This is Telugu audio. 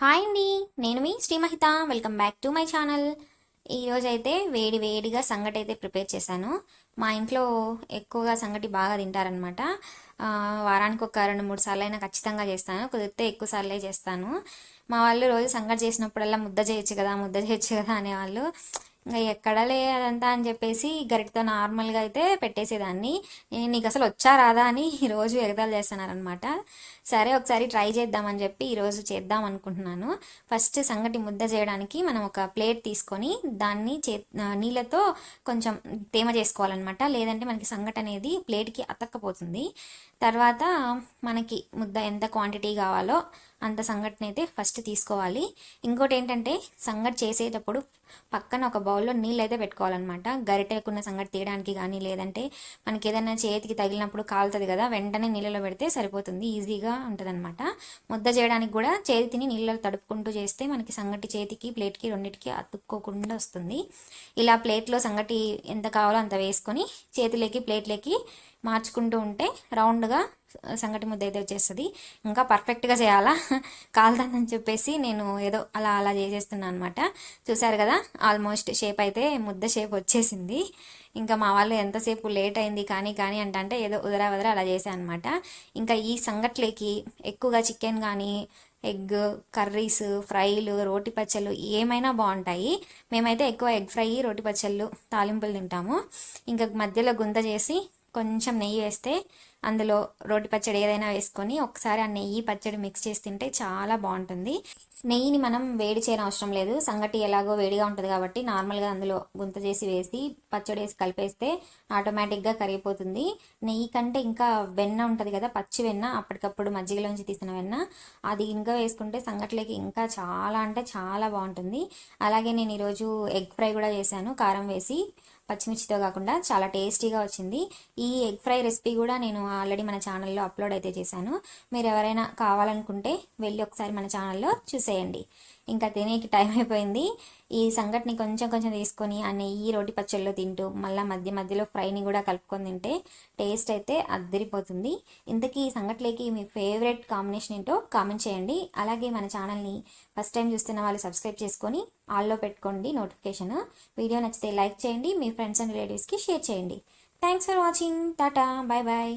హాయ్ అండి నేను మీ Srimahita. Welcome back to my channel ఈరోజు అయితే వేడి వేడిగా సంగటి అయితే ప్రిపేర్ చేశాను. మా ఇంట్లో ఎక్కువగా సంగటి బాగా తింటారనమాట వారానికి ఒక రెండు మూడు సార్లు అయినా ఖచ్చితంగా చేస్తాను. కుదిరితే ఎక్కువ సార్లే చేస్తాను. మా వాళ్ళు రోజు సంగటి చేసినప్పుడల్లా ముద్ద చేయొచ్చు కదా ముద్ద చేయొచ్చు కదా అనేవాళ్ళు ఇంకా ఎక్కడలే అని చెప్పేసి గరిటతో నార్మల్గా అయితే పెట్టేసేదాన్ని. నీకు అసలు వచ్చా రాదా అని ఈరోజు ఎగదాలు చేస్తున్నారనమాట సరే ఒకసారి ట్రై చేద్దామని చెప్పి ఈరోజు చేద్దాం అనుకుంటున్నాను. ఫస్ట్ సంగటి ముద్ద చేయడానికి మనం ఒక ప్లేట్ తీసుకొని దాన్ని చే నీళ్ళతో కొంచెం తేమ చేసుకోవాలన్నమాట. లేదంటే మనకి సంగటి అనేది ప్లేట్కి అతక్కపోతుంది. తర్వాత మనకి ముద్ద ఎంత క్వాంటిటీ కావాలో అంత సంగటిని అయితే ఫస్ట్ తీసుకోవాలి. ఇంకోటి ఏంటంటే సంగటి చేసేటప్పుడు పక్కన ఒక బౌల్లో నీళ్ళు అయితే పెట్టుకోవాలన్నమాట. గరిటెకున్న సంగటి తీయడానికి కానీ లేదంటే మనకి ఏదైనా చేతికి తగిలినప్పుడు కాలుతుంది కదా వెంటనే నీళ్ళలో పెడితే సరిపోతుంది. ఈజీగా ఉంటుందన్నమాట. ముద్ద చేయడానికి కూడా చేతిని నీళ్ళలో తడుపుకుంటూ చేస్తే మనకి సంగటి చేతికి ప్లేట్కి రెండింటికి అతుక్కోకుండా వస్తుంది. ఇలా ప్లేట్లో సంగటి ఎంత కావాలో అంత వేసుకొని చేతిలోకి ప్లేట్లోకి మార్చుకుంటూ ఉంటే రౌండ్గా సంగటి ముద్ద అయితే వచ్చేస్తుంది ఇంకా పర్ఫెక్ట్గా చేయాలా? కాలుతుందని చెప్పేసి నేను ఏదో అలా అలా చేసేస్తున్నాను అనమాట చూసారు కదా ఆల్మోస్ట్ షేప్ అయితే ముద్ద షేప్ వచ్చేసింది. ఇంకా మా వాళ్ళు ఎంతసేపు లేట్ అయింది కానీ కానీ అంటే ఏదో ఉదరా ఉదరా అలా చేశాను అనమాట ఇంకా ఈ సంగట్లేకి ఎక్కువగా చికెన్ కానీ ఎగ్ కర్రీస్ ఫ్రైలు రోటి పచ్చళ్ళు ఏమైనా బాగుంటాయి. మేమైతే ఎక్కువ ఎగ్ ఫ్రై రోటి పచ్చళ్ళు తాలింపులు తింటాము. ఇంకా మధ్యలో గుంత చేసి కొంచెం నెయ్యి వేస్తే అందులో రోటి పచ్చడి ఏదైనా వేసుకొని ఒకసారి ఆ నెయ్యి పచ్చడి మిక్స్ చేసి తింటే చాలా బాగుంటుంది. నెయ్యిని మనం వేడి చేయని అవసరం లేదు. సంగటి ఎలాగో వేడిగా ఉంటుంది కాబట్టి నార్మల్గా అందులో గుంత చేసి వేసి పచ్చడి వేసి కలిపేస్తే ఆటోమేటిక్గా కరిగిపోతుంది. నెయ్యి కంటే ఇంకా వెన్న ఉంటుంది కదా పచ్చి వెన్న అప్పటికప్పుడు మజ్జిగలోంచి తీసిన వెన్న అది ఇంకా వేసుకుంటే సంగట్లోకి ఇంకా చాలా అంటే చాలా బాగుంటుంది. అలాగే నేను ఈరోజు ఎగ్ ఫ్రై కూడా చేశాను. కారం వేసి పచ్చిమిర్చితో కాకుండా చాలా టేస్టీగా వచ్చింది. ఈ ఎగ్ ఫ్రై రెసిపీ కూడా నేను ఆల్రెడీ మన ఛానల్లో అప్లోడ్ అయితే చేశాను. మీరు ఎవరైనా కావాలనుకుంటే వెళ్ళి ఒకసారి మన ఛానల్లో చూసేయండి. ఇంకా తినేకి టైం అయిపోయింది. ఈ సంగటిని కొంచెం కొంచెం తీసుకొని ఆ నెయ్యి రోటి పచ్చళ్ళు తింటూ మళ్ళీ మధ్య మధ్యలో ఫ్రైని కూడా కలుపుకొని తింటే టేస్ట్ అయితే అద్దరిపోతుంది. ఇంతకీ ఈ సంగట్లేకి మీ ఫేవరెట్ కాంబినేషన్ ఏంటో కామెంట్ చేయండి. అలాగే మన ఛానల్ని ఫస్ట్ టైం చూస్తున్న వాళ్ళు సబ్స్క్రైబ్ చేసుకొని ఆల్లో పెట్టుకోండి నోటిఫికేషన్. వీడియో నచ్చితే లైక్ చేయండి మీ ఫ్రెండ్స్ అండ్ రిలేటివ్స్కి షేర్ చేయండి. Thanks for watching. Ta-ta. Bye bye.